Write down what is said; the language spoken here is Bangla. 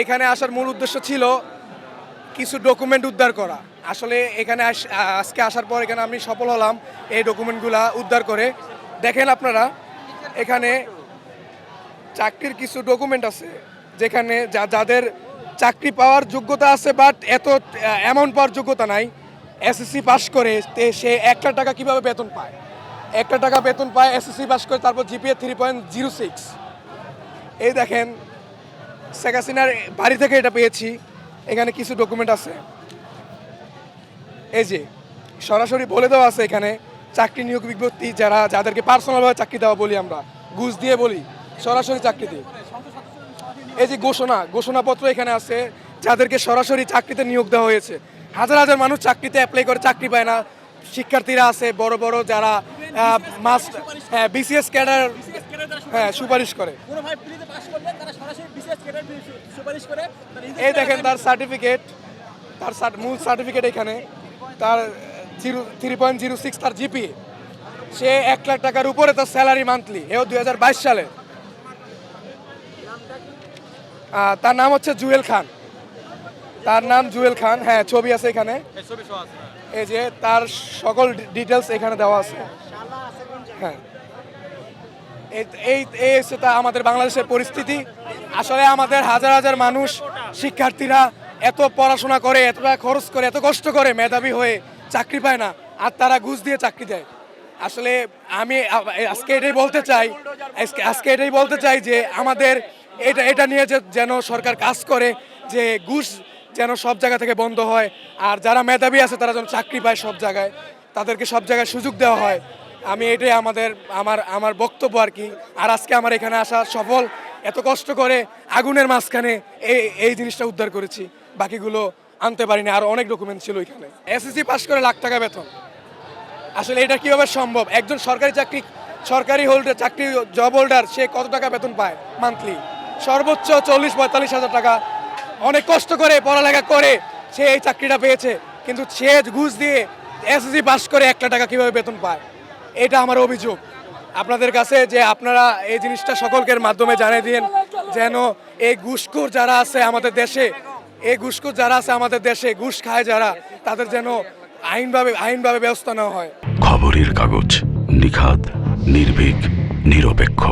এখানে আসার মূল উদ্দেশ্য ছিল কিছু ডকুমেন্ট উদ্ধার করা। আসলে এখানে আজকে আসার পর এখানে আমি সফল হলাম এই ডকুমেন্টগুলা উদ্ধার করে। দেখেন আপনারা, এখানে চাকরির কিছু ডকুমেন্ট আছে, যেখানে যা, যাদের চাকরি পাওয়ার যোগ্যতা আছে বাট এত অ্যামাউন্ট পাওয়ার যোগ্যতা নাই। এসএসসি পাস করে সে একটা টাকা কীভাবে বেতন পায়? একটা টাকা বেতন পায় এসএসসি পাস করে, তারপর GPA three point zero six এই দেখেন শেখ হাসিনার বাড়ি থেকে এটা পেয়েছি। এখানে কিছু ডকুমেন্ট আছে। এই যে, সরাসরি বলে দেওয়া আছে এখানে, চাকরি নিয়োগ বিজ্ঞপ্তি যারা, যাদেরকে পার্সোনালভাবে চাকরি দেওয়া বলি আমরা, ঘুষ দিয়ে বলি, সরাসরি চাকরি দিই এই যে ঘোষণা, ঘোষণাপত্র এখানে আছে, যাদেরকে সরাসরি চাকরিতে নিয়োগ দেওয়া হয়েছে। হাজার হাজার মানুষ চাকরিতে অ্যাপ্লাই করে, চাকরি পায় না। শিক্ষার্থীরা আছে, বড় বড় যারা মাস্ট হ্যাঁ বিসিএস ক্যাডার হ্যাঁ সুপারিশ করে। কোনোভাবে প্রিলিতে পাস করলে তারা সরাসরি বিশেষ ক্যাডার সুপারিশ করে। তারা নিজেদের এই দেখেন তার সার্টিফিকেট তার মূল সার্টিফিকেট এখানে। তার zero three point zero six তার জিপি সে এক লাখ টাকার উপরে তার স্যালারি মান্থলি এও দুই হাজার বাইশ সালে। তার নাম হচ্ছে জুয়েল খান। তার নাম জুয়েল খান হ্যাঁ ছবি আছে এখানে। এই যে তার সকল ডিটেলস এখানে দেওয়া আছে। হ্যাঁ। এই হচ্ছে তা আমাদের বাংলাদেশের পরিস্থিতি। আসলে আমাদের হাজার হাজার মানুষ, শিক্ষার্থীরা এত পড়াশোনা করে, এত টাকা খরচ করে, এত কষ্ট করে মেধাবী হয়ে চাকরি পায় না, আর তারা ঘুষ দিয়ে চাকরি দেয়। আসলে আমি আজকে এটাই বলতে চাই, আজকে- আজকে এটাই বলতে চাই যে আমাদের এটা এটা নিয়ে যে যেন সরকার কাজ করে, যে ঘুষ যেন সব জায়গা থেকে বন্ধ হয়, আর যারা মেধাবী আছে তারা যেন চাকরি পায় সব জায়গায়, তাদেরকে সব জায়গায় সুযোগ দেওয়া হয়। আমি এটাই আমাদের, আমার আমার বক্তব্য আর কি। আর আজকে আমার এখানে আসা সফল, এত কষ্ট করে আগুনের মাঝখানে এই এই জিনিসটা উদ্ধার করেছি। বাকিগুলো আনতে পারিনি, আর অনেক ডকুমেন্ট ছিল এখানে এসএসসি পাশ করে লাখ টাকা বেতন। আসলে এটা কীভাবে সম্ভব? একজন সরকারি চাকরি, সরকারি হোল্ডার চাকরি জব হোল্ডার সে কত টাকা বেতন পায়? মান্থলি সর্বোচ্চ চল্লিশ, পঁয়তাল্লিশ হাজার টাকা। অনেক কষ্ট করে, পড়ালেখা করে সে এই চাকরিটা পেয়েছে। কিন্তু সে ঘুষ দিয়ে এসএসসি পাস করে একটা টাকা কীভাবে বেতন পায়? এটা আমার অভিযোগ। আপনাদের কাছে যে আপনারা এই জিনিসটা সকলকের মাধ্যমে জানিয়ে দিন, যেন এই ঘুষখোর যারা আছে আমাদের দেশে, এই ঘুষখোর যারা আছে আমাদের দেশে, ঘুষ খায় যারা, তাদের যেন আইনভাবে আইনভাবে ব্যবস্থা নেওয়া হয়। খবরের কাগজ নিখাত নির্ভীক, নিরপেক্ষ।